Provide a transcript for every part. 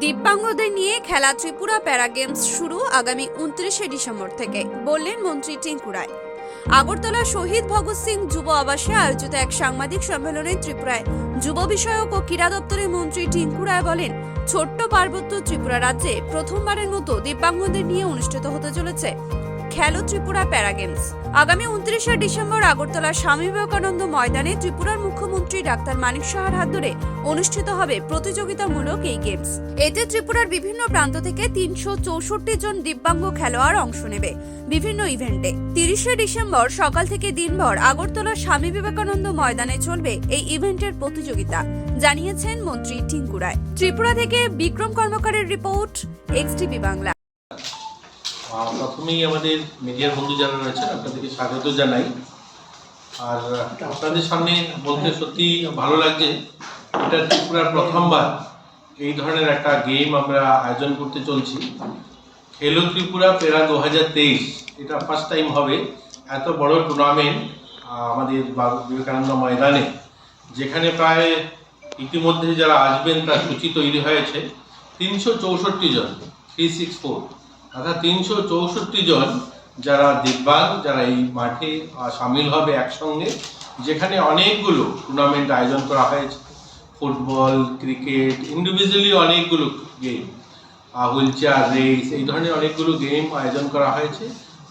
দিব্যাঙ্গদের নিয়ে খেলা ত্রিপুরা প্যারা গেমস শুরু আগামী উনত্রিশে ডিসেম্বর থেকে, বললেন মন্ত্রী টিঙ্কুরায় আগরতলা শহীদ ভগৎ সিং যুব আবাসে আয়োজিত এক সাংবাদিক সম্মেলনে ত্রিপুরায় যুব বিষয়ক ও ক্রীড়া দপ্তরের মন্ত্রী টিঙ্কুরায় বলেন, ছোট্ট পার্বত্য ত্রিপুরা রাজ্যে প্রথমবারের মতো দিব্যাঙ্গদের নিয়ে অনুষ্ঠিত হতে চলেছে খেলো ত্রিপুরা প্যারা গেমস আগামী উনত্রিশে ডিসেম্বর আগরতলা স্বামী বিবেকানন্দ ময়দানে ত্রিপুরার মুখ্যমন্ত্রী ডাক্তার মানিক সাহার হাত ধরে অনুষ্ঠিত হবে প্রতিযোগিতামূলক এই গেমস। এতে ত্রিপুরার বিভিন্ন প্রান্ত থেকে তিনশো চৌষট্টি জন দিব্যাঙ্গ খেলোয়াড় অংশ নেবে বিভিন্ন ইভেন্টে। তিরিশে ডিসেম্বর সকাল থেকে দিনভর আগরতলা স্বামী বিবেকানন্দ ময়দানে চলবে এই ইভেন্টের প্রতিযোগিতা, জানিয়েছেন মন্ত্রী টিঙ্কুরায়। ত্রিপুরা থেকে বিক্রম কর্মকারের রিপোর্ট এক্সটিভি বাংলা। প্রথমেই আমাদের মিডিয়ার বন্ধু যারা রয়েছেন, আপনাদেরকে স্বাগত জানাই। আর আপনাদের সামনে বলতে সত্যি ভালো লাগছে, এটা ত্রিপুরার প্রথমবার এই ধরনের একটা গেম আমরা আয়োজন করতে চলছি। খেলো ত্রিপুরা পেরা দু হাজার তেইশ, এটা ফার্স্ট টাইম হবে। এত বড় টুর্নামেন্ট আমাদের বিবেকানন্দ ময়দানে, যেখানে প্রায় ইতিমধ্যে যারা আসবেন, তার সূচি তৈরি হয়েছে। তিনশো চৌষট্টি জন থ্রি সিক্স ফোর অর্থাৎ তিনশো চৌষট্টি জন যারা দিব্যাঙ্গ, যারা এই মাঠে সামিল হবে একসঙ্গে, যেখানে অনেকগুলো টুর্নামেন্ট আয়োজন করা হয়েছে। ফুটবল, ক্রিকেট ইন্ডিভিজুয়ালি অনেকগুলো গেম হুইল চেয়ার রেস, এই ধরনের অনেকগুলো গেম আয়োজন করা হয়েছে।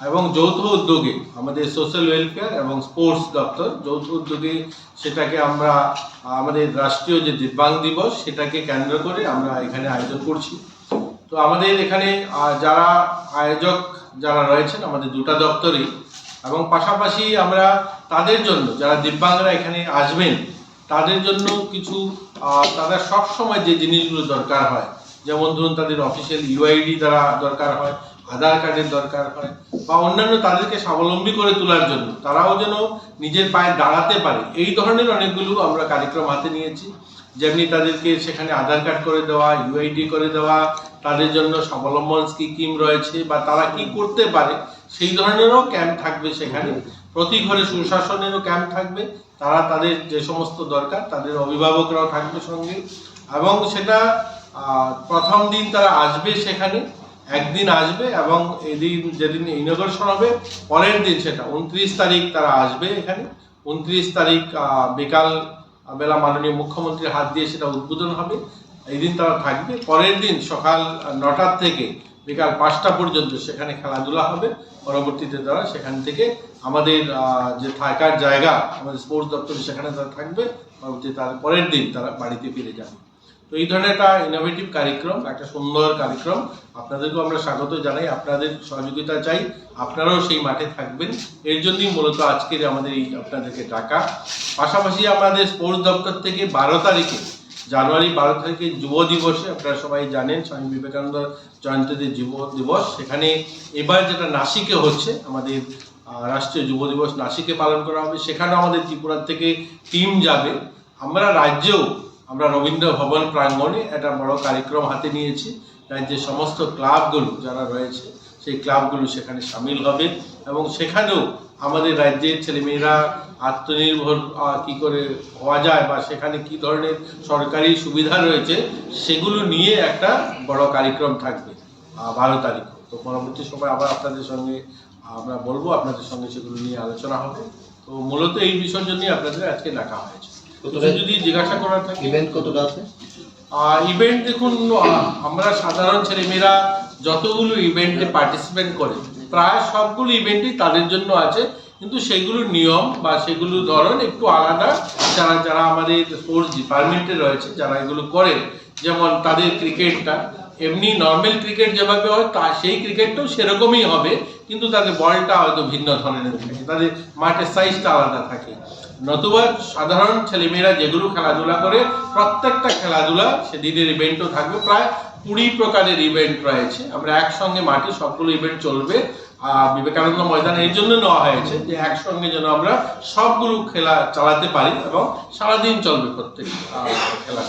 এবং যৌথ উদ্যোগে আমাদের সোশ্যাল ওয়েলফেয়ার এবং স্পোর্টস দপ্তর, যৌথ উদ্যোগে সেটাকে আমরা আমাদের রাষ্ট্রীয় যে দিব্যাঙ্গ দিবস, সেটাকে কেন্দ্র করে আমরা এখানে আয়োজন করছি। তো আমাদের এখানে যারা আয়োজক যারা রয়েছেন, আমাদের দুটা দপ্তরই, এবং পাশাপাশি আমরা তাদের জন্য, যারা দিব্যাঙ্গরা এখানে আসবেন, তাদের জন্য কিছু তাদের সবসময় যে জিনিসগুলো দরকার হয়, যেমন ধরুন তাদের অফিসিয়াল ইউআইডি দ্বারা দরকার হয় আধার কার্ডের দরকার হয় বা অন্যান্য তাদেরকে স্বাবলম্বী করে তোলার জন্য, তারাও যেন নিজের পায়ে দাঁড়াতে পারে। এই ধরনের অনেকগুলো আমরা কার্যক্রম হাতে নিয়েছি। যেমনি তাদেরকে সেখানে আধার কার্ড করে দেওয়া ইউআইডি করে দেওয়া, তাদের জন্য স্বাবলম্বন স্কিম রয়েছে বা তারা কি করতে পারে, সেই ধরনেরও ক্যাম্প থাকবে সেখানে। প্রতি ঘরে সুশাসনেরও ক্যাম্প থাকবে। তারা তাদের যে সমস্ত দরকার, তাদের অভিভাবকরাও থাকবে সঙ্গে। এবং সেটা প্রথম দিন তারা আসবে সেখানে। একদিন আসবে এবং এদিন যেদিন ইনগ্রেশন হবে, পরের দিন সেটা, উনত্রিশ তারিখ তারা আসবে এখানে। উনত্রিশ তারিখ বিকাল বেলা মাননীয় মুখ্যমন্ত্রীর হাত দিয়ে সেটা উদ্বোধন হবে। এই দিন তারা থাকবে। পরের দিন সকাল নটার থেকে বিকাল পাঁচটা পর্যন্ত সেখানে খেলাধুলা হবে। পরবর্তীতে তারা সেখান থেকে আমাদের যে থাকার জায়গা, আমাদের স্পোর্টস দপ্তরে সেখানে তারা থাকবে। পরবর্তী তার, পরের দিন তারা বাড়িতে ফিরে যাবে। তো এই ধরনের একটা ইনোভেটিভ কার্যক্রম একটা সুন্দর কার্যক্রম আপনাদেরকেও আমরা স্বাগত জানাই। আপনাদের সহযোগিতা চাই। আপনারাও সেই মাঠে থাকবেন। এর জন্যই মূলত আজকের আমাদের এই আপনাদেরকে ডাকা। পাশাপাশি আমাদের স্পোর্টস দপ্তর থেকে বারো তারিখে, জানুয়ারি বারো তারিখে যুব দিবসে আপনারা সবাই জানেন, স্বামী বিবেকানন্দ জয়ন্তীতে যুব দিবস। সেখানে এবার যেটা নাসিকে হচ্ছে, আমাদের রাষ্ট্রীয় যুব দিবস নাসিকে পালন করা হবে। সেখানে আমাদের ত্রিপুরার থেকে টিম যাবে। আমরা রাজ্যেও আমরা রবীন্দ্র ভবন প্রাঙ্গণে একটা বড় কার্যক্রম হাতে নিয়েছি। রাজ্যের সমস্ত ক্লাবগুলো যারা রয়েছে, সেই ক্লাবগুলো সেখানে সামিল হবে এবং সেখানেও আমাদের রাজ্যের ছেলেমেয়েরা আত্মনির্ভর কি করে হওয়া যায় বা সেখানে কি ধরনের সরকারি সুবিধা রয়েছে, সেগুলো নিয়ে একটা বড় কার্যক্রম থাকবে। বারো তারিখ। তো পরবর্তী সময় আবার আপনাদের সঙ্গে আমরা বলব, আপনাদের সঙ্গে সেগুলো নিয়ে আলোচনা হবে। তো মূলত এই বিষয়ের জন্যই আপনাদের আজকে ডাকা হয়েছে। কতটা- যদি জিজ্ঞাসা করার থাকে। ইভেন্ট কতটা আছে? ইভেন্ট দেখুন আমরা সাধারণ ছেলেমেয়েরা যতগুলো ইভেন্টে পার্টিসিপেট করে প্রায় সবগুলো ইভেন্টই তাদের জন্য আছে। কিন্তু সেগুলো নিয়ম বা সেগুলো ধরন একটু আলাদা। যারা যারা আমাদের স্পোর্টস ডিপার্টমেন্টে রয়েছে যারা এগুলো করে যেমন তাদের ক্রিকেটটা এমনি নর্মাল ক্রিকেট যেভাবে হয় তা সেই ক্রিকেটটাও সেরকমই হবে। কিন্তু তাদের বলটা হয়তো ভিন্ন ধরনের থাকে তাদের মাঠের সাইজটা আলাদা থাকে। নতুবা সাধারণ ছেলেমেয়েরা যেগুলো খেলাধুলা করে, প্রত্যেকটা খেলাধুলা সেদিনের ইভেন্টও থাকবে। প্রায় কুড়ি প্রকারের ইভেন্ট রয়েছে। আমরা একসঙ্গে মাঠে সবগুলো ইভেন্ট চলবে। আর বিবেকানন্দ ময়দান এই জন্য নেওয়া হয়েছে যে একসঙ্গে যেন আমরা সবগুলো খেলা চালাতে পারি এবং সারাদিন চলবে প্রত্যেক কতটা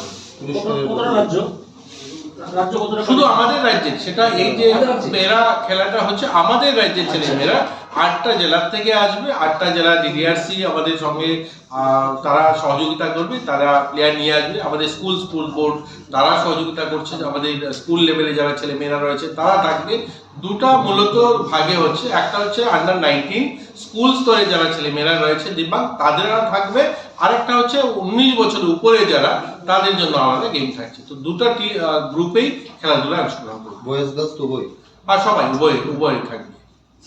রাজ্য কতটা শুধু আমাদের রাজ্যে সেটা এই যে মেয়েরা খেলাটা হচ্ছে আমাদের রাজ্যের ছেলে মেয়েরা। আটটা জেলার থেকে আসবে আটটা জেলা ডিডিআরসি আমাদের সঙ্গে আহ, তারা সহযোগিতা করবে তারা প্লেয়ার নিয়ে আসবে। আমাদের স্কুল স্কুল বোর্ড তারা সহযোগিতা করছে আমাদের স্কুল লেভেলে যারা ছেলে মেয়েরা রয়েছে তারা থাকবে। দুটা মূলত ভাগে হচ্ছে। একটা হচ্ছে আন্ডার নাইনটিন স্কুল স্তরে যারা ছেলে মেয়েরা রয়েছে দিব্যাঙ্গ তাদেরও থাকবে। আরেকটা হচ্ছে উনিশ বছর উপরে যারা তাদের জন্য আলাদা গেম থাকছে। তো দুটো টি- গ্রুপেই খেলাধুলায় অংশগ্রহণ করবে। বয়েজ গার্লস তো বই আর সবাই উভয় উভয় থাকবে।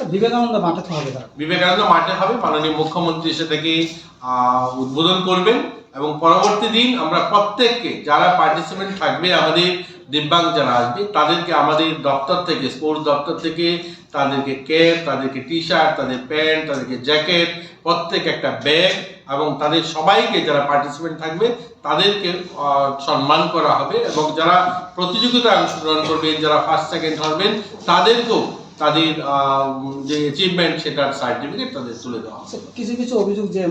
বিবেকানন্দ মাঠে হবে বিবেকানন্দ মাঠে হবে। মাননীয় মুখ্যমন্ত্রী সেটাকে আহ, উদ্বোধন করবেন। এবং পরবর্তী দিন আমরা প্রত্যেককে যারা পার্টিসিপেন্ট থাকবে আমাদের দিব্যাঙ্গ যারা আসবে, তাদেরকে আমাদের দপ্তর থেকে স্পোর্টস দপ্তর থেকে তাদেরকে ক্যাপ তাদেরকে টি শার্ট তাদের প্যান্ট তাদেরকে জ্যাকেট প্রত্যেক একটা ব্যাগ এবং তাদের সবাইকে যারা পার্টিসিপেন্ট থাকবে, তাদেরকে সম্মান করা হবে এবং যারা প্রতিযোগিতায় অংশগ্রহণ করবেন, যারা ফার্স্ট সেকেন্ড হবেন, তাদেরকেও তাদের যে অ্যাচিভমেন্ট সেটার সার্টিফিকেট তাদের তুলে দেওয়া হবে। কিছু কিছু অভিযোগ যে